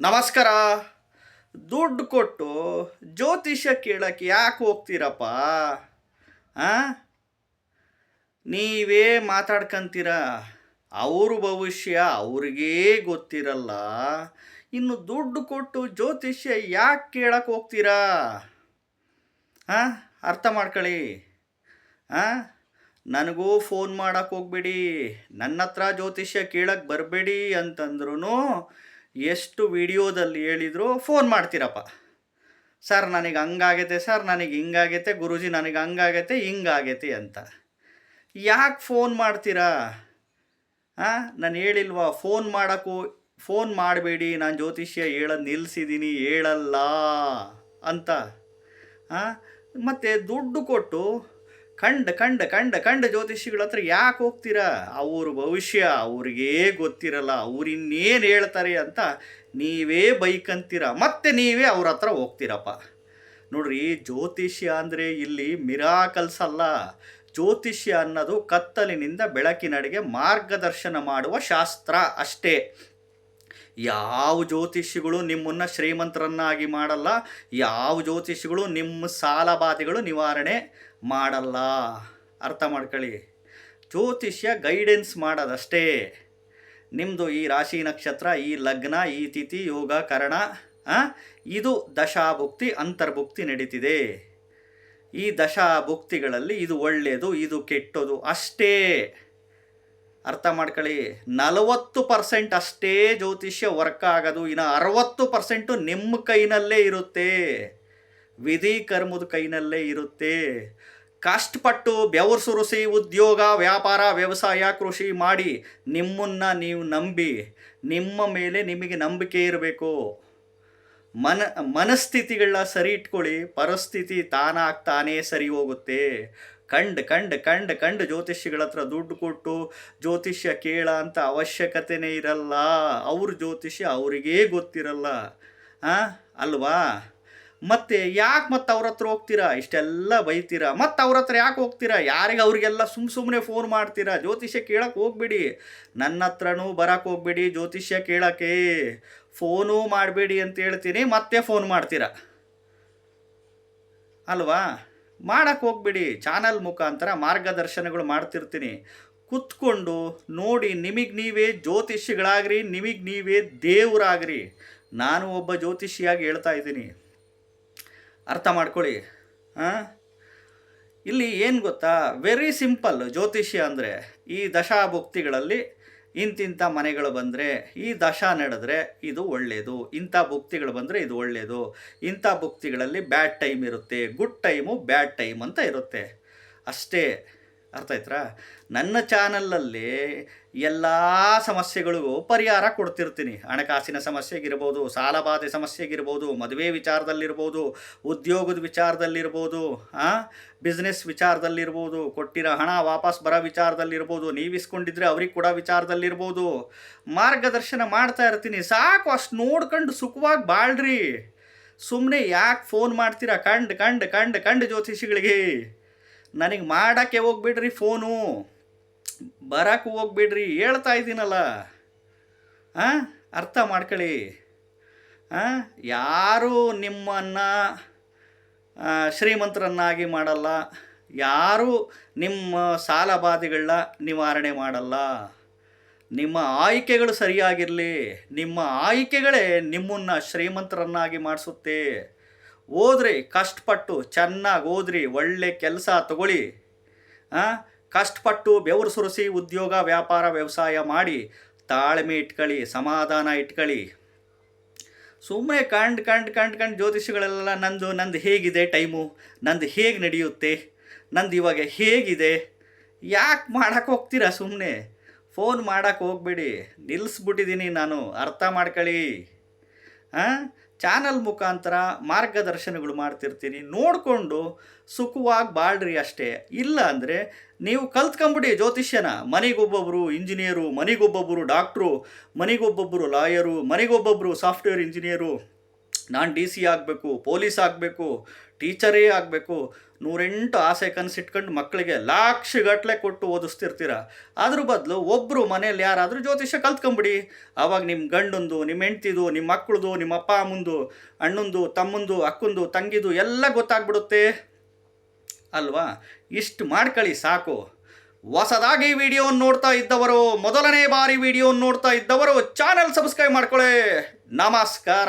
ನಮಸ್ಕಾರ. ದುಡ್ಡು ಕೊಟ್ಟು ಜ್ಯೋತಿಷ್ಯ ಕೇಳಕ್ಕೆ ಯಾಕೆ ಹೋಗ್ತೀರಪ್ಪ? ಆ? ನೀವೇ ಮಾತಾಡ್ಕಂತೀರ? ಅವ್ರ ಭವಿಷ್ಯ ಅವ್ರಿಗೇ ಗೊತ್ತಿರಲ್ಲ. ಇನ್ನು ದುಡ್ಡು ಕೊಟ್ಟು ಜ್ಯೋತಿಷ್ಯ ಯಾಕೆ ಕೇಳಕ್ಕೆ ಹೋಗ್ತೀರಾ? ಹಾಂ ಅರ್ಥ ಮಾಡ್ಕೊಳ್ಳಿ. ಹಾಂ ನನಗೂ ಫೋನ್ ಮಾಡೋಕ್ಕೆ ಹೋಗ್ಬೇಡಿ. ನನ್ನ ಹತ್ರ ಜ್ಯೋತಿಷ್ಯ ಕೇಳಕ್ಕೆ ಬರಬೇಡಿ ಅಂತಂದ್ರೂ ಎಷ್ಟು ವಿಡಿಯೋದಲ್ಲಿ ಹೇಳಿದ್ರು ಫೋನ್ ಮಾಡ್ತೀರಪ್ಪ. ಸರ್, ನನಗೆ ಹಂಗಾಗೈತೆ, ಸರ್, ನನಗೆ ಹಿಂಗಾಗೈತೆ, ಗುರುಜಿ ನನಗೆ ಹಂಗಾಗೈತೆ, ಹಿಂಗಾಗೈತೆ ಅಂತ. ಯಾಕೆ ಫೋನ್ ಮಾಡ್ತೀರಾ? ಹಾಂ ನಾನು ಹೇಳಿಲ್ವಾ ಫೋನ್ ಮಾಡೋಕ್ಕೂ ಫೋನ್ ಮಾಡಬೇಡಿ, ನಾನು ಜ್ಯೋತಿಷ್ಯ ಹೇಳೋದು ನಿಲ್ಲಿಸಿದ್ದೀನಿ ಹೇಳಲ್ಲ ಅಂತ. ಹಾಂ ಮತ್ತು ದುಡ್ಡು ಕೊಟ್ಟು ಕಂಡ ಕಂಡ ಕಂಡ ಕಂಡ ಜ್ಯೋತಿಷಿಗಳ ಹತ್ರ ಯಾಕೆ ಹೋಗ್ತೀರಾ? ಅವ್ರ ಭವಿಷ್ಯ ಅವ್ರಿಗೇ ಗೊತ್ತಿರಲ್ಲ ಅವ್ರಿನ್ನೇನು ಹೇಳ್ತಾರೆ ಅಂತ ನೀವೇ ಬೈಕಂತೀರ, ಮತ್ತೆ ನೀವೇ ಅವ್ರ ಹತ್ರ ಹೋಗ್ತೀರಪ್ಪ. ನೋಡ್ರಿ, ಜ್ಯೋತಿಷ್ಯ ಅಂದರೆ ಇಲ್ಲಿ ಮಿರಾಕಲ್ಸ್ ಅಲ್ಲ. ಜ್ಯೋತಿಷ್ಯ ಅನ್ನೋದು ಕತ್ತಲಿನಿಂದ ಬೆಳಕಿನಡೆಗೆ ಮಾರ್ಗದರ್ಶನ ಮಾಡುವ ಶಾಸ್ತ್ರ ಅಷ್ಟೇ. ಯಾವ ಜ್ಯೋತಿಷಿಗಳು ನಿಮ್ಮನ್ನು ಶ್ರೀಮಂತರನ್ನಾಗಿ ಮಾಡಲ್ಲ, ಯಾವ ಜ್ಯೋತಿಷಿಗಳು ನಿಮ್ಮ ಸಾಲ ಬಾಧೆಗಳು ನಿವಾರಣೆ ಮಾಡಲ್ಲ. ಅರ್ಥ ಮಾಡ್ಕೊಳ್ಳಿ. ಜ್ಯೋತಿಷ್ಯ ಗೈಡೆನ್ಸ್ ಮಾಡೋದಷ್ಟೇ. ನಿಮ್ಮದು ಈ ರಾಶಿ ನಕ್ಷತ್ರ, ಈ ಲಗ್ನ, ಈ ತಿಥಿ, ಯೋಗ, ಕರಣ ಇದು ದಶಾಭುಕ್ತಿ, ಅಂತರ್ಭುಕ್ತಿ ನಡೀತಿದೆ. ಈ ದಶಾಭುಕ್ತಿಗಳಲ್ಲಿ ಇದು ಒಳ್ಳೆಯದು ಇದು ಕೆಟ್ಟದು ಅಷ್ಟೇ. ಅರ್ಥ ಮಾಡ್ಕೊಳ್ಳಿ. ನಲವತ್ತು ಪರ್ಸೆಂಟ್ ಅಷ್ಟೇ ಜ್ಯೋತಿಷ್ಯ ವರ್ಕ್ ಆಗೋದು, ಇನ್ನು ಅರವತ್ತು ಪರ್ಸೆಂಟು ನಿಮ್ಮ ಕೈನಲ್ಲೇ ಇರುತ್ತೆ. ವಿಧಿ ಕರ್ಮದ ಕೈನಲ್ಲೇ ಇರುತ್ತೆ. ಕಷ್ಟಪಟ್ಟು ಬೆವರು ಸುರಿಸಿ ಉದ್ಯೋಗ, ವ್ಯಾಪಾರ, ವ್ಯವಸಾಯ, ಕೃಷಿ ಮಾಡಿ ನಿಮ್ಮನ್ನು ನೀವು ನಂಬಿ, ನಿಮ್ಮ ಮೇಲೆ ನಿಮಗೆ ನಂಬಿಕೆ ಇರಬೇಕು. ಮನ, ಮನಸ್ಥಿತಿಗಳನ್ನ ಸರಿ ಇಟ್ಕೊಳ್ಳಿ. ಪರಿಸ್ಥಿತಿ ತಾನಾಗ್ತಾನೇ ಸರಿ ಹೋಗುತ್ತೆ. ಕಂಡು ಕಂಡು ಕಂಡು ಕಂಡು ಜ್ಯೋತಿಷಿಗಳ ಹತ್ರ ದುಡ್ಡು ಕೊಟ್ಟು ಜ್ಯೋತಿಷ್ಯ ಕೇಳ ಅಂತ ಅವಶ್ಯಕತೆನೇ ಇರಲ್ಲ. ಅವ್ರ ಜ್ಯೋತಿಷ್ಯ ಅವರಿಗೇ ಗೊತ್ತಿರಲ್ಲ. ಹಾಂ ಅಲ್ವಾ? ಮತ್ತೆ ಯಾಕೆ ಮತ್ತೆ ಅವ್ರ ಹತ್ರ ಹೋಗ್ತೀರಾ? ಇಷ್ಟೆಲ್ಲ ಬೈತೀರಾ. ಮತ್ತೆ ಅವ್ರ ಹತ್ರ ಯಾಕೆ ಹೋಗ್ತೀರಾ? ಯಾರಿಗೆ ಅವ್ರಿಗೆಲ್ಲ ಸುಮ್ಮ ಸುಮ್ಮನೆ ಫೋನ್ ಮಾಡ್ತೀರಾ? ಜ್ಯೋತಿಷ್ಯ ಕೇಳಕ್ಕೆ ಹೋಗ್ಬೇಡಿ. ನನ್ನ ಹತ್ರನೂ ಬರಕ್ಕೆ ಹೋಗ್ಬೇಡಿ. ಜ್ಯೋತಿಷ್ಯ ಕೇಳಕ್ಕೆ ಫೋನು ಮಾಡಬೇಡಿ ಅಂತ ಹೇಳ್ತೀನಿ. ಮತ್ತೆ ಫೋನ್ ಮಾಡ್ತೀರಾ? ಅಲ್ವಾ? ಮಾಡಕ್ಕೆ ಹೋಗ್ಬಿಡಿ ಚಾನಲ್ ಮುಖಾಂತರ ಮಾರ್ಗದರ್ಶನಗಳು ಮಾಡ್ತಿರ್ತೀನಿ. ಕುತ್ಕೊಂಡು ನೋಡಿ ನಿಮಗೆ ನೀವೇ ಜ್ಯೋತಿಷಿಗಳಾಗ್ರಿ ನಿಮಗೆ ನೀವೇ ದೇವರಾಗ್ರಿ. ನಾನು ಒಬ್ಬ ಜ್ಯೋತಿಷಿಯಾಗಿ ಹೇಳ್ತಾ ಇದ್ದೀನಿ. ಅರ್ಥ ಮಾಡ್ಕೊಳ್ಳಿ. ಹಾಂ ಇಲ್ಲಿ ಏನು ಗೊತ್ತಾ? ವೆರಿ ಸಿಂಪಲ್ ಜ್ಯೋತಿಷ್ಯ ಅಂದರೆ ಈ ದಶಾಭುಕ್ತಿಗಳಲ್ಲಿ ಇಂತಿಂಥ ಮನೆಗಳು ಬಂದರೆ ಈ ದಶ ನಡೆದ್ರೆ ಇದು ಒಳ್ಳೆಯದು ಇಂಥ ಭುಕ್ತಿಗಳು ಬಂದರೆ ಇದು ಒಳ್ಳೆಯದು ಇಂಥ ಭುಕ್ತಿಗಳಲ್ಲಿ ಬ್ಯಾಡ್ ಟೈಮ್ ಇರುತ್ತೆ, ಗುಡ್ ಟೈಮು ಬ್ಯಾಡ್ ಟೈಮ್ ಅಂತ ಇರುತ್ತೆ. ಅಷ್ಟೇ. ಅರ್ಥ ಆಯ್ತಾ ನನ್ನ ಚಾನಲಲ್ಲಿ ಎಲ್ಲ ಸಮಸ್ಯೆಗಳಿಗೂ ಪರಿಹಾರ ಕೊಡ್ತಿರ್ತೀನಿ. ಹಣಕಾಸಿನ ಸಮಸ್ಯೆಗಿರ್ಬೋದು ಸಾಲಬಾಧೆ ಸಮಸ್ಯೆಗಿರ್ಬೋದು, ಮದುವೆ ವಿಚಾರದಲ್ಲಿರ್ಬೋದು, ಉದ್ಯೋಗದ ವಿಚಾರದಲ್ಲಿರ್ಬೋದು ಬಿಸ್ನೆಸ್ ವಿಚಾರದಲ್ಲಿರ್ಬೋದು, ಕೊಟ್ಟಿರೋ ಹಣ ವಾಪಸ್ ಬರೋ ವಿಚಾರದಲ್ಲಿರ್ಬೋದು ನೀವು ಇಸ್ಕೊಂಡಿದ್ರೆ ಅವ್ರಿಗೆ ಕೊಡೋ ವಿಚಾರದಲ್ಲಿರ್ಬೋದು. ಮಾರ್ಗದರ್ಶನ ಮಾಡ್ತಾ ಇರ್ತೀನಿ. ಸಾಕು, ಅಷ್ಟು ನೋಡ್ಕೊಂಡು ಸುಖವಾಗಿ ಬಾಳ್ರಿ. ಸುಮ್ಮನೆ ಯಾಕೆ ಫೋನ್ ಮಾಡ್ತೀರಾ? ಕಂಡು ಕಂಡು ಕಂಡು ಕಂಡು ಜ್ಯೋತಿಷಿಗಳಿಗೆ. ನನಗೆ ಮಾಡೋಕ್ಕೆ ಹೋಗ್ಬಿಡ್ರಿ ಫೋನು. ಬರಕ್ಕೆ ಹೋಗ್ಬಿಡ್ರಿ, ಹೇಳ್ತಾ ಇದ್ದೀನಲ್ಲ. ಹಾಂ ಅರ್ಥ ಮಾಡ್ಕೊಳ್ಳಿ. ಹಾಂ ಯಾರು ನಿಮ್ಮನ್ನು ಶ್ರೀಮಂತರನ್ನಾಗಿ ಮಾಡಲ್ಲ. ಯಾರು ನಿಮ್ಮ ಸಾಲ ಬಾಧೆಗಳನ್ನ ನಿವಾರಣೆ ಮಾಡಲ್ಲ. ನಿಮ್ಮ ಆಯ್ಕೆಗಳು ಸರಿಯಾಗಿರಲಿ. ನಿಮ್ಮ ಆಯ್ಕೆಗಳೇ ನಿಮ್ಮನ್ನು ಶ್ರೀಮಂತರನ್ನಾಗಿ ಮಾಡಿಸುತ್ತೆ. ಓದ್ರಿ, ಕಷ್ಟಪಟ್ಟು, ಚೆನ್ನಾಗಿ ಓದ್ರಿ, ಒಳ್ಳೆ ಕೆಲಸ ತಗೊಳ್ಳಿ. ಕಷ್ಟಪಟ್ಟು ಬೆವರು ಸುರಿಸಿ ಉದ್ಯೋಗ, ವ್ಯಾಪಾರ, ವ್ಯವಸಾಯ ಮಾಡಿ, ತಾಳ್ಮೆ ಇಟ್ಕೊಳ್ಳಿ ಸಮಾಧಾನ ಇಟ್ಕೊಳ್ಳಿ ಸುಮ್ಮನೆ ಕಂಡು ಕಂಡು ಕಂಡು ಕಂಡು ಜ್ಯೋತಿಷಿಗಳೆಲ್ಲ ನಂದು ನಂದು ಹೇಗಿದೆ ಟೈಮು, ನಂದು ಹೇಗೆ ನಡೆಯುತ್ತೆ, ನಂದು ಇವಾಗ ಹೇಗಿದೆ, ಯಾಕೆ ಮಾಡೋಕ್ಕೆ ಹೋಗ್ತೀರಾ ಸುಮ್ಮನೆ ಫೋನ್ ಮಾಡೋಕ್ಕೆ ಹೋಗ್ಬೇಡಿ ನಿಲ್ಲಿಸ್ಬಿಟ್ಟಿದ್ದೀನಿ ನಾನು, ಅರ್ಥ ಮಾಡ್ಕೊಳ್ಳಿ ಹಾಂ ಚಾನಲ್ ಮುಖಾಂತರ ಮಾರ್ಗದರ್ಶನಗಳು ಮಾಡ್ತಿರ್ತೀನಿ. ನೋಡಿಕೊಂಡು ಸುಖವಾಗಿ ಬಾಳ್ರಿ ಅಷ್ಟೇ. ಇಲ್ಲ ಅಂದರೆ ನೀವು ಕಲ್ತ್ಕೊಂಬಿಡಿ ಜ್ಯೋತಿಷ್ಯನ. ಮನೆಗೊಬ್ಬೊಬ್ಬರು ಇಂಜಿನಿಯರು ಮನೆಗೊಬ್ಬೊಬ್ಬರು ಡಾಕ್ಟ್ರು ಮನೆಗೊಬ್ಬೊಬ್ಬರು ಲಾಯರು ಮನೆಗೊಬ್ಬೊಬ್ಬರು ಸಾಫ್ಟ್ವೇರ್ ಇಂಜಿನಿಯರು. ನಾನು ಡಿ ಸಿ ಆಗಬೇಕು, ಪೊಲೀಸ್ ಆಗಬೇಕು, ಟೀಚರೇ ಆಗಬೇಕು, ನೂರೆಂಟು ಆಸೆ ಕನಸಿಟ್ಕೊಂಡು ಮಕ್ಕಳಿಗೆ ಲಕ್ಷಗಟ್ಟಲೆ ಕೊಟ್ಟು ಓದಿಸ್ತಿರ್ತೀರ. ಅದ್ರ ಬದಲು ಒಬ್ಬರು ಮನೇಲಿ ಯಾರಾದರೂ ಜ್ಯೋತಿಷ್ಯ ಕಲ್ತ್ಕೊಂಬಿಡಿ. ಆವಾಗ ನಿಮ್ಮ ಗಂಡಂದು ನಿಮ್ಮ ಹೆಂಡ್ತಿದು ನಿಮ್ಮ ಮಕ್ಕಳದು ನಿಮ್ಮ ಅಪ್ಪ ಅಮ್ಮಂದು, ಅಣ್ಣಂದು, ತಮ್ಮಂದು, ಅಕ್ಕಂದು, ತಂಗಿದು ಎಲ್ಲ ಗೊತ್ತಾಗ್ಬಿಡುತ್ತೆ. ಅಲ್ವಾ? ಇಷ್ಟು ಮಾಡ್ಕೊಳ್ಳಿ ಸಾಕು. ಹೊಸದಾಗಿ ವಿಡಿಯೋ ನೋಡ್ತಾ ಇದ್ದವರು, ಮೊದಲನೇ ಬಾರಿ ವಿಡಿಯೋ ನೋಡ್ತಾ ಇದ್ದವರು, ಚಾನಲ್ ಸಬ್ಸ್ಕ್ರೈಬ್ ಮಾಡ್ಕೊಳ್ಳಿ ನಮಸ್ಕಾರ.